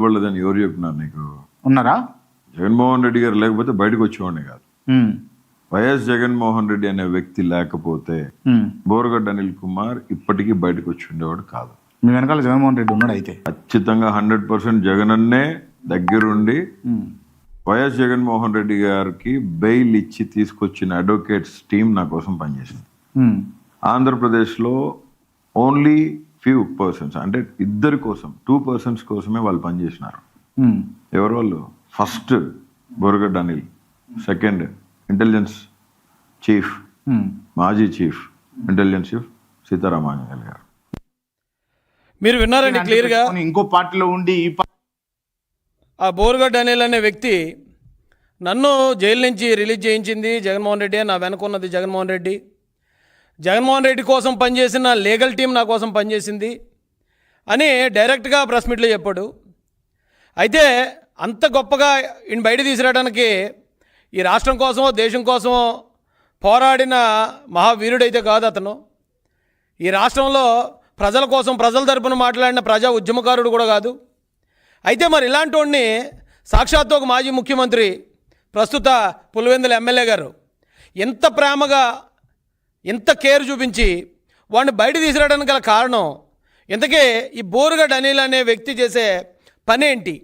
వాళ్ళదని ఎవరు చెప్పినారు నీకు? ఉన్నారా? జగన్మోహన్ రెడ్డి గారు లేకపోతే బయటకు వచ్చేవాడిని కాదు. వైఎస్ జగన్మోహన్ రెడ్డి అనే వ్యక్తి లేకపోతే. బోరగడ్డ అనిల్ కుమార్ ఇప్పటికీ బయటకు వచ్చి ఉండేవాడు కాదు. మీ వెనకాల జగన్మోహన్ రెడ్డి ఉన్నాడు అయితే. ఖచ్చితంగా హండ్రెడ్ పర్సెంట్ జగనన్నే దగ్గరుండి ఉమ్, వైఎస్ జగన్మోహన్ రెడ్డి గారికి బెయిల్ ఇచ్చి తీసుకొచ్చిన అడ్వకేట్స్ టీం నా కోసం పనిచేసింది. ఆంధ్రప్రదేశ్లో ఓన్లీ ఫ్యూ పర్సన్స్ అంటే ఇద్దరి కోసం టూ పర్సన్స్ కోసమే వాళ్ళు పనిచేసినారు. ఉమ్, ఎవరు వాళ్ళు? First Boragadda Anil second intelligence chief. మాజీ chief intelligence chief Sitaramanjaneyulu garu. మీరు విన్నారండి క్లియర్గా? ఇంకో పార్టీలో ఉండి ఈ ఆ బోరుగడ్డ అనిల్ అనే వ్యక్తి నన్ను జైలు నుంచి రిలీజ్ చేయించింది జగన్మోహన్ రెడ్డి నా వెనుకున్నది జగన్మోహన్ రెడ్డి. జగన్మోహన్ రెడ్డి కోసం పనిచేసిన లీగల్ టీం నా కోసం పనిచేసింది అని డైరెక్ట్గా ప్రెస్ మీట్లో చెప్పాడు. అయితే అంత గొప్పగా ఈయన బయట తీసుకురావడానికి ఈ రాష్ట్రం కోసమో దేశం కోసమో పోరాడిన మహావీరుడైతే కాదు అతను. ఈ రాష్ట్రంలో ప్రజల కోసం ప్రజల తరపున మాట్లాడిన ప్రజా ఉద్యమకారుడు కూడా కాదు. అయితే మరి ఇలాంటి వాడిని సాక్షాత్తు ఒక మాజీ ముఖ్యమంత్రి ప్రస్తుత పులివెందుల ఎమ్మెల్యే గారు ఎంత ప్రేమగా ఇంత కేర్ చూపించి వాడిని బయట తీసుకురావడానికి గల కారణం ఇంతకే ఈ బోరుగడ్ అనిల్ అనే వ్యక్తి చేసే పని ఏంటి?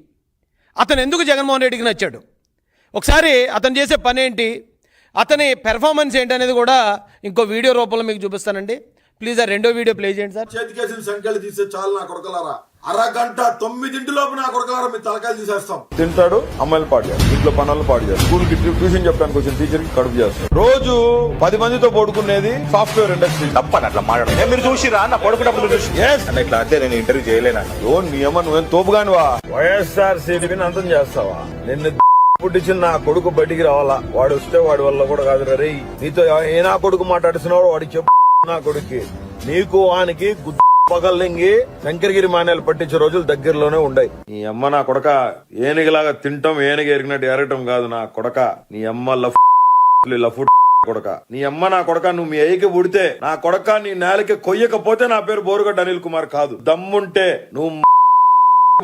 అతను ఎందుకు జగన్మోహన్ రెడ్డికి నచ్చాడు? ఒకసారి అతను చేసే పని ఏంటి? అతని పెర్ఫార్మెన్స్ ఏంటి అనేది కూడా ఇంకో వీడియో రూపంలో మీకు చూపిస్తానండి. ప్లీజ్ ఆ రెండో వీడియో ప్లే చేయండి సార్. చేతికేసిన సంఖ్యలు తీసే చాలు నా కొడకలారా. అరగంట తొమ్మిదింటిలోపు నా కొడకలారా మీ తలకాయలు తీసేస్తాం. తింటాడు అమ్మాయిలు పాడు చేస్తాడు ఇంట్లో పనులు పాడు చేస్తాడు స్కూల్కి ట్యూషన్ చెప్పడానికి వచ్చిన టీచర్కి కడుపు చేస్తాడు రోజు పది మందితో పడుకునేది సాఫ్ట్వేర్ ఇండస్ట్రీ. తప్పని అట్లా మాట్లాడడం ఏ, మీరు చూసిరా? నా పడుకున్నప్పుడు చూసి. ఇట్లా అంటే నేను ఇంటర్వ్యూ చేయలేను? ఓ నీ అమ్మ నువ్వేం తోపుగానివా? వైఎస్ఆర్ సిపిని అంతం చేస్తావా? నిన్ను పుట్టించిన నా కొడుకు బయటికి రావాలా? వాడు వస్తే వాడి వల్ల కూడా కాదు రే నీతో ఏ నా కొడుకు మాట్లాడుతున్నాడో వాడికి చెప్పు. నా కొడుక్కి నీకు వానికి గుద్ద పగల్లింగి శంకరగిరి మాన్యాలు పట్టించే రోజులు దగ్గరలోనే ఉండయి. నీ అమ్మ నా కొడక ఏనుగులాగా తింటాం ఏనుగు ఎరిగినట్టు ఎరగటం కాదు నా కొడక. నీ అమ్మ లఫ్ లఫ్ కొడక. నీ అమ్మ నా కొడక నువ్వు మీ అయ్యకి పుడితే నా కొడక నీ నేలకి కొయ్యకపోతే నా పేరు బోరుగడ్డ అనిల్ కుమార్ కాదు. దమ్ముంటే నువ్వు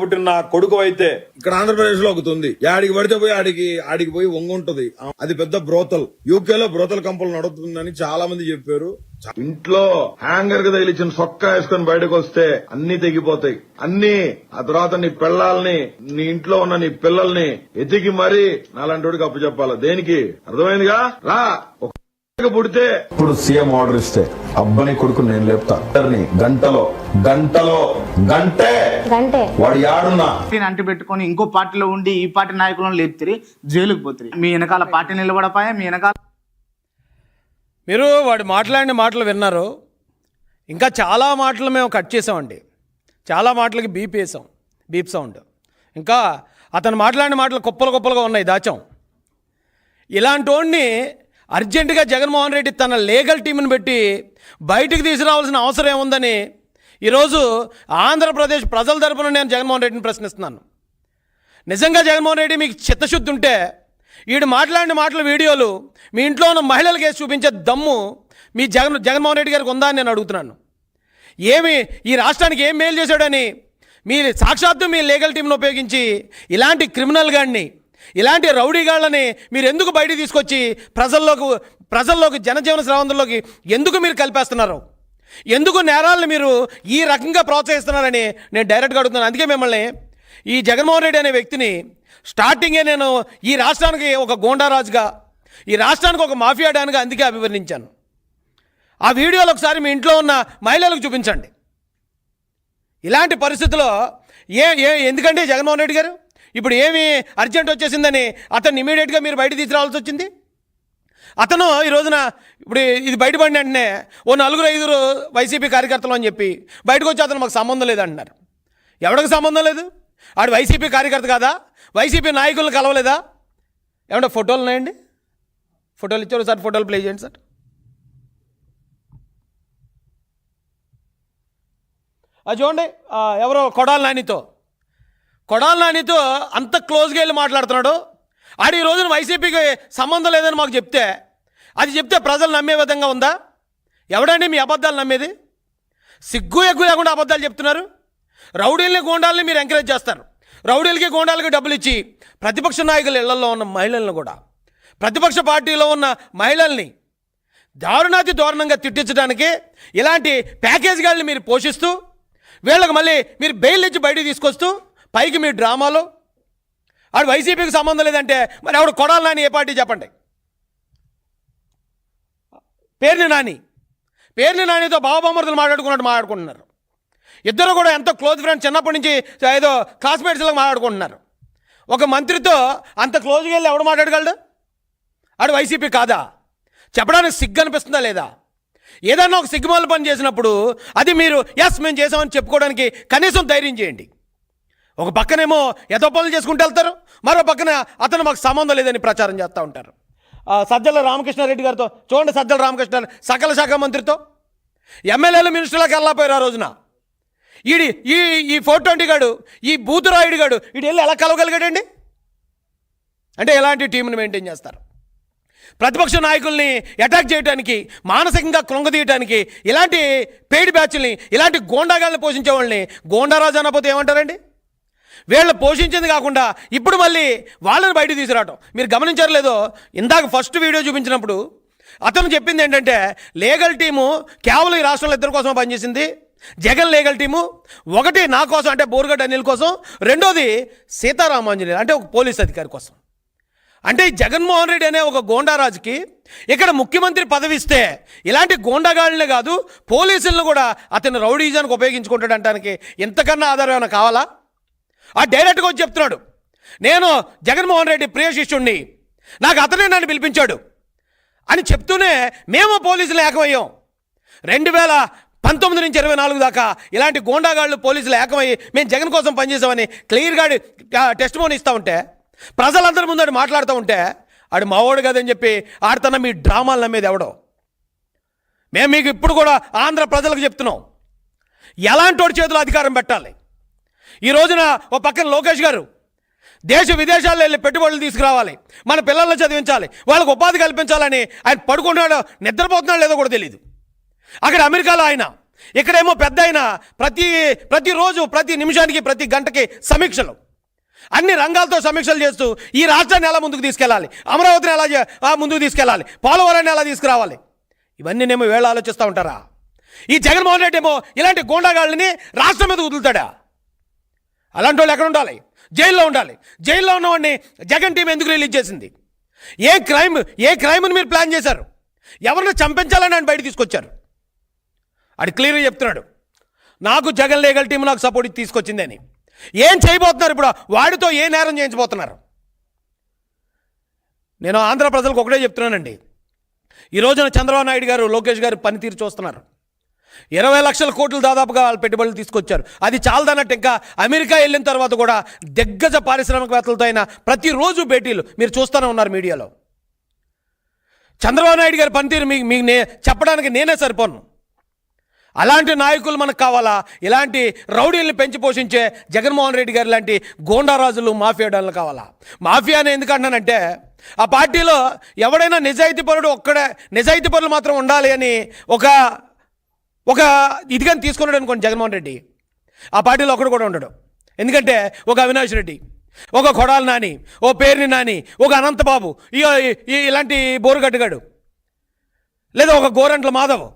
పుట్టిన నా కొడుకు అయితే ఇక్కడ ఆంధ్రప్రదేశ్లో ఒకటి ఉంది. ఆడికి పడితే పోయి ఆడికి ఆడికి పోయి వంగుంటది. అది పెద్ద బ్రోతల్. యూకే లో బ్రోతల్ కంపెనీ నడుతుందని చాలా మంది చెప్పారు. ఇంట్లో హ్యాంగర్కి తగిలిచ్చిన సొక్క వేసుకొని బయటకు వస్తే అన్ని తెగిపోతాయి. అన్ని ఆ తర్వాత నీ పిల్లల్ని నీ ఇంట్లో ఉన్న నీ పిల్లల్ని ఎతికి మరీ నాలంటోడికి అప్పు చెప్పాలి దేనికి? అర్థమైందిగా? రా పుడితే? ఇప్పుడు సీఎం ఆర్డర్ ఇస్తే అబ్బని కొడుకు నేను లేపుతా. గంటలో గంటలో గంటే! గంటే. వాడు యాడున్నా? అంటి పెట్టుకొని ఇంకో పార్టీలో ఉండి ఈ పార్టీ నాయకులను లేపుతారు జైలుకు పోతారు. మీ వెనకాల పార్టీ నిలబడపాయా? మీ వెనకాల మీరు వాడు మాట్లాడిన మాటలు విన్నారు. ఇంకా చాలా మాటలు మేము కట్ చేసామండి. చాలా మాటలకి బీప్ వేసాం. Beep sound. ఇంకా అతను మాట్లాడిన మాటలు కుప్పలు కుప్పలుగా ఉన్నాయి దాచాం. ఇలాంటి వాడిని అర్జెంటుగా జగన్మోహన్ రెడ్డి తన లీగల్ టీంని పెట్టి బయటికి తీసుకురావాల్సిన అవసరం ఏముందని ఈరోజు ఆంధ్రప్రదేశ్ ప్రజల తరపున నేను జగన్మోహన్ రెడ్డిని ప్రశ్నిస్తున్నాను. నిజంగా జగన్మోహన్ రెడ్డి మీకు చిత్తశుద్ధి ఉంటే వీడు మాట్లాడిన మాటల వీడియోలు మీ ఇంట్లో ఉన్న మహిళలకి వేసి చూపించే దమ్ము మీ జగన్ జగన్మోహన్ రెడ్డి గారికి ఉందా అని నేను అడుగుతున్నాను. ఏమి ఈ రాష్ట్రానికి ఏం మేలు చేశాడని మీ సాక్షాత్తు మీ లీగల్ టీంను ఉపయోగించి ఇలాంటి క్రిమినల్ గాడిని ఇలాంటి రౌడీగాళ్ళని మీరు ఎందుకు బయట తీసుకొచ్చి ప్రజల్లోకి ప్రజల్లోకి జనజీవన స్రవంతుల్లోకి ఎందుకు మీరు కలిపేస్తున్నారు? ఎందుకు నేరాలను మీరు ఈ రకంగా ప్రోత్సహిస్తున్నారని నేను డైరెక్ట్గా అడుగుతున్నాను. అందుకే మిమ్మల్ని ఈ జగన్మోహన్ రెడ్డి అనే వ్యక్తిని స్టార్టింగే నేను ఈ రాష్ట్రానికి ఒక గోండారాజుగా ఈ రాష్ట్రానికి ఒక మాఫియా డాన్గా అందుకే అభివర్ణించాను. ఆ వీడియోలు ఒకసారి మీ ఇంట్లో ఉన్న మహిళలకు చూపించండి. ఇలాంటి పరిస్థితుల్లో ఏ ఏ ఎందుకంటే జగన్మోహన్ రెడ్డి గారు? ఇప్పుడు ఏమి అర్జెంట్ వచ్చేసిందని అతన్ని ఇమీడియట్గా మీరు బయట తీసుకురావాల్సి వచ్చింది? అతను ఈ రోజున ఇప్పుడు ఇది బయటపడిన వెంటనే ఓ నలుగురు ఐదుగురు వైసీపీ కార్యకర్తలు అని చెప్పి బయటకు వచ్చి అతను మాకు సంబంధం లేదంటున్నారు. ఎవరికి సంబంధం లేదు? ఆడు వైసీపీ కార్యకర్త కాదా? వైసీపీ నాయకులను కలవలేదా? ఏమంటే ఫోటోలు ఉన్నాయండి? ఫోటోలు ఇచ్చారు సార్ ఫోటోలు ప్లే చేయండి సార్. అది చూడండి ఎవరో కొడాల నానితో. కొడాల నానితో అంత క్లోజ్గా వెళ్ళి మాట్లాడుతున్నాడు. ఆడు ఈ రోజున వైసీపీకి సంబంధం లేదని మాకు చెప్తే అది చెప్తే ప్రజలు నమ్మే విధంగా ఉందా? ఎవడండి మీ అబద్ధాలు నమ్మేది? సిగ్గు ఎగ్గు లేకుండా అబద్ధాలు చెప్తున్నారు. రౌడీల్ని గోండాల్ని మీరు ఎంకరేజ్ చేస్తారు. రౌడీలకి గోండాలకి డబ్బులు ఇచ్చి ప్రతిపక్ష నాయకుల ఇళ్ళలో ఉన్న మహిళలను కూడా ప్రతిపక్ష పార్టీలో ఉన్న మహిళల్ని దారుణాతి దారుణంగా తిట్టించడానికి ఇలాంటి ప్యాకేజ్ గాళ్ళని మీరు పోషిస్తూ వీళ్ళకి మళ్ళీ మీరు బెయిల్ ఇచ్చి బయటికి తీసుకొస్తూ పైకి మీ డ్రామాలో ఆడు వైసీపీకి సంబంధం లేదంటే మరి ఆవిడ కొడాలి నాని ఏ పార్టీ చెప్పండి. పేర్ని నాని. పేర్ని నానితో బావబామర్దులు మాట్లాడుకున్నట్టు మాట్లాడుకుంటున్నారు. ఇద్దరు కూడా ఎంతో క్లోజ్ ఫ్రెండ్స్ చిన్నప్పటి నుంచి ఏదో క్లాస్మేట్స్లో మాట్లాడుకుంటున్నారు. ఒక మంత్రితో అంత క్లోజ్గా వెళ్ళి ఎవడు మాట్లాడగలడు? ఆడు వైసీపీ కాదా? చెప్పడానికి సిగ్గు అనిపిస్తుందా లేదా? ఏదన్నా ఒక సిగ్గుమాల పని చేసినప్పుడు అది మీరు ఎస్ మేము చేసామని చెప్పుకోవడానికి కనీసం ధైర్యం చేయండి. ఒక పక్కనేమో ఎదో పనులు చేసుకుంటూ వెళ్తారు మరో పక్కన అతను మాకు సంబంధం లేదని ప్రచారం చేస్తూ ఉంటారు. సజ్జల రామకృష్ణారెడ్డి గారితో చూడండి సజ్జల రామకృష్ణ సకల శాఖ మంత్రితో. ఎమ్మెల్యేలు మినిస్టర్లకు వెళ్ళకపోయారు ఆ రోజున. ఈడి ఈ ఈ ఫోటో అంటి గాడు ఈ బూతురాయుడు గాడు ఈడు వెళ్ళి ఎలా కలవగలిగాడండి? అంటే ఎలాంటి టీంని మెయింటైన్ చేస్తారు? ప్రతిపక్ష నాయకుల్ని అటాక్ చేయడానికి మానసికంగా కృంగదీయడానికి ఇలాంటి పెయిడ్ బ్యాచ్ని ఇలాంటి గోండాగాల్ని పోషించే వాళ్ళని గోండారాజు అనకపోతే ఏమంటారండి? వీళ్ళు పోషించింది కాకుండా ఇప్పుడు మళ్ళీ వాళ్ళని బయట తీసుకురావటం. మీరు గమనించారు లేదో ఇందాక ఫస్ట్ వీడియో చూపించినప్పుడు అతను చెప్పింది ఏంటంటే లీగల్ టీము కేవలం ఈ రాష్ట్రంలో ఇద్దరి కోసం పనిచేసింది. జగన్ లీగల్ టీము ఒకటి నా కోసం అంటే బోరుగడ్డ అనిల్ కోసం రెండోది సీతారామాంజనేయులు అంటే ఒక పోలీస్ అధికారి కోసం. అంటే జగన్మోహన్ రెడ్డి అనే ఒక గోండారాజుకి ఇక్కడ ముఖ్యమంత్రి పదవి ఇస్తే ఇలాంటి గోండాగాళ్ళనే కాదు పోలీసులను కూడా అతను రౌడీజానికి ఉపయోగించుకుంటాడు అంటానికి ఇంతకన్నా ఆధారం ఏమైనా కావాలా? ఆ డైరెక్ట్గా వచ్చి చెప్తున్నాడు. నేను జగన్మోహన్ రెడ్డి ప్రియ శిష్యుణ్ణి. నాకు అతనే నన్ను పిలిపించాడు. అని చెప్తూనే మేము పోలీసులు ఏకమయ్యాం. రెండు వేల పంతొమ్మిది నుంచి ఇరవై నాలుగు దాకా ఇలాంటి గోండాగాళ్ళు పోలీసులు ఏకమయ్యి మేము జగన్ కోసం పనిచేసామని క్లియర్గా టెస్ట్ మోని ఇస్తూ ఉంటే ప్రజలందరి ముందు ఆడు మాట్లాడుతూ ఉంటే ఆడు మావోడు కదని చెప్పి ఆడుతున్న మీ డ్రామాలు నమ్మేది ఎవడో. మేము మీకు ఇప్పుడు కూడా ఆంధ్ర ప్రజలకు చెప్తున్నాం. ఎలాంటి వాడి చేతిలో అధికారం పెట్టాలి? ఈ రోజున ఓ పక్కన లోకేష్ గారు దేశ విదేశాల్లో వెళ్ళి పెట్టుబడులు తీసుకురావాలి మన పిల్లల్ని చదివించాలి వాళ్ళకు ఉపాధి కల్పించాలని ఆయన పడుకుంటున్నాడో నిద్రపోతున్నాడో లేదో కూడా తెలియదు అక్కడ అమెరికాలో ఆయన ఇక్కడేమో పెద్ద ఆయన ప్రతి ప్రతిరోజు ప్రతి నిమిషానికి ప్రతి గంటకి సమీక్షలు. అన్ని రంగాలతో సమీక్షలు చేస్తూ ఈ రాష్ట్రాన్ని ఎలా ముందుకు తీసుకెళ్ళాలి అమరావతిని ఎలా ముందుకు తీసుకెళ్ళాలి పోలవరాన్ని ఎలా తీసుకురావాలి? ఇవన్నీ నేమో వేళ ఆలోచిస్తూ ఉంటారా? ఈ జగన్మోహన్ రెడ్డి ఏమో ఇలాంటి గోండాగాళ్ళని రాష్ట్రం మీద వదులుతాడా? అలాంటి వాళ్ళు ఎక్కడ ఉండాలి? జైల్లో ఉండాలి. జైల్లో ఉన్నవాడిని జగన్ టీం ఎందుకు రిలీజ్ చేసింది? ఏ క్రైమ్ ఏ క్రైమ్ని మీరు ప్లాన్ చేశారు? ఎవరిని చంపించాలని ఆయన బయట తీసుకొచ్చారు? అది క్లియర్గా చెప్తున్నాడు. నాకు జగన్ లీగల్ టీం నాకు సపోర్ట్ తీసుకొచ్చింది అని ఏం చేయబోతున్నారు ఇప్పుడు? వాడితో ఏ నేరం చేయించబోతున్నారు? నేను ఆంధ్ర ప్రజలకు ఒకటే చెప్తున్నానండి. ఈ రోజున చంద్రబాబు నాయుడు గారు లోకేష్ గారు పనితీరు చూస్తున్నారు. ఇరవై లక్షల కోట్లు దాదాపుగా వాళ్ళు పెట్టుబడులు తీసుకొచ్చారు. అది చాలదన్నట్టు ఇంకా అమెరికా వెళ్ళిన తర్వాత కూడా దిగ్గజ పారిశ్రామికవేత్తలతో అయిన ప్రతిరోజు భేటీలు మీరు చూస్తూనే ఉన్నారు మీడియాలో. చంద్రబాబు నాయుడు గారి పనితీరు మీకు మీకు నే చెప్పడానికి నేనే సరిపోను. అలాంటి నాయకులు మనకు కావాలా? ఇలాంటి రౌడీలను పెంచి పోషించే జగన్మోహన్ రెడ్డి గారు లాంటి గోండారాజులు మాఫియా డాన్లు కావాలా? మాఫియా అని ఎందుకంటానంటే ఆ పార్టీలో ఎవడైనా నిజాయితీ పరుడు ఒక్కడే నిజాయితీ పరులు మాత్రం ఉండాలి అని ఒక ఒక ఇదిగాని తీసుకున్నాడు అనుకోండి జగన్మోహన్ రెడ్డి. ఆ పార్టీలో ఒకడు కూడా ఉండడు. ఎందుకంటే ఒక అవినాష్ రెడ్డి ఒక కొడాలి నాని ఓ పేరుని నాని ఒక అనంతబాబు ఈ- ఈ- ఇలాంటి బోరుగడ్డగాడు లేదా ఒక గోరంట్ల మాధవ్.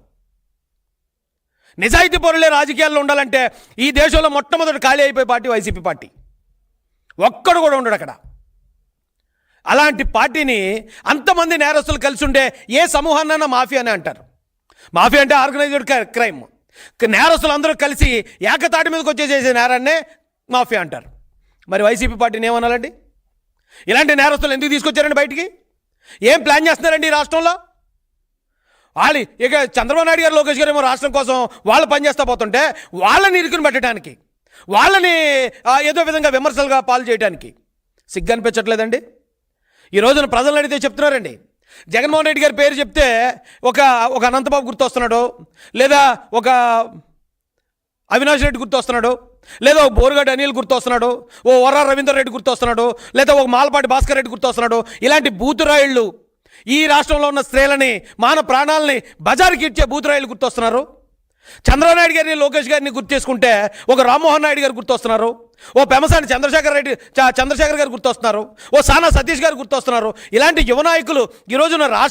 నిజాయితీ పరులే రాజకీయాల్లో ఉండాలంటే ఈ దేశంలో మొట్టమొదటి ఖాళీ అయిపోయే పార్టీ వైసీపీ పార్టీ. ఒక్కడు కూడా ఉండడు అక్కడ. అలాంటి పార్టీని అంతమంది నేరస్తులు కలిసి ఉండే ఏ సమూహాన్నైనా మాఫియా అని అంటారు. మాఫియా అంటే ఆర్గనైజ్డ్ క్రైమ్. నేరస్తులు అందరూ కలిసి ఏకతాటి మీదకి వచ్చే చేసే నేరాన్నే మాఫియా అంటారు. మరి వైసీపీ పార్టీని ఏమనాలండి? ఇలాంటి నేరస్తులు ఎందుకు తీసుకొచ్చారండి బయటికి? ఏం ప్లాన్ చేస్తున్నారండి ఈ రాష్ట్రంలో? వాళ్ళు ఇక చంద్రబాబు నాయుడు గారు లోకేష్ గారు ఏమో రాష్ట్రం కోసం వాళ్ళు పనిచేస్తా పోతుంటే వాళ్ళని ఇరుకుని పెట్టడానికి వాళ్ళని ఏదో విధంగా విమర్శలుగా పాలు చేయడానికి సిగ్గు అనిపించట్లేదండి? ఈ రోజున ప్రజలను అడిగితే చెప్తున్నారండి జగన్మోహన్ రెడ్డి గారి పేరు చెప్తే ఒక ఒక అనంతబాబు గుర్తొస్తున్నాడు. లేదా ఒక అవినాష్ రెడ్డి గుర్తొస్తున్నాడు. లేదా ఒక బోరుగడ్డ అనిల్ గుర్తొస్తున్నాడు. ఓ వర రవీందర్ రెడ్డి గుర్తొస్తున్నాడు. లేదా ఒక మాలపాటి భాస్కర్ రెడ్డి గుర్తొస్తున్నాడు. ఇలాంటి బూతురాయిళ్ళు ఈ రాష్ట్రంలో ఉన్న స్త్రీలని మాన ప్రాణాలని బజారుకి ఇచ్చే బూతురాయిలు గుర్తొస్తున్నారు. చంద్రబాబు నాయుడు గారిని లోకేష్ గారిని గుర్తు చేసుకుంటే ఒక రామ్మోహన్ నాయుడు గారు గుర్తొస్తున్నారు. ఓ పెమసాని చంద్రశేఖర్ రెడ్డి చంద్రశేఖర్ గారు గుర్తొస్తున్నారు. ఓ సానా సతీష్ గారు గుర్తొస్తున్నారు. ఇలాంటి యువ నాయకులు ఈ రోజున రాష్ట్ర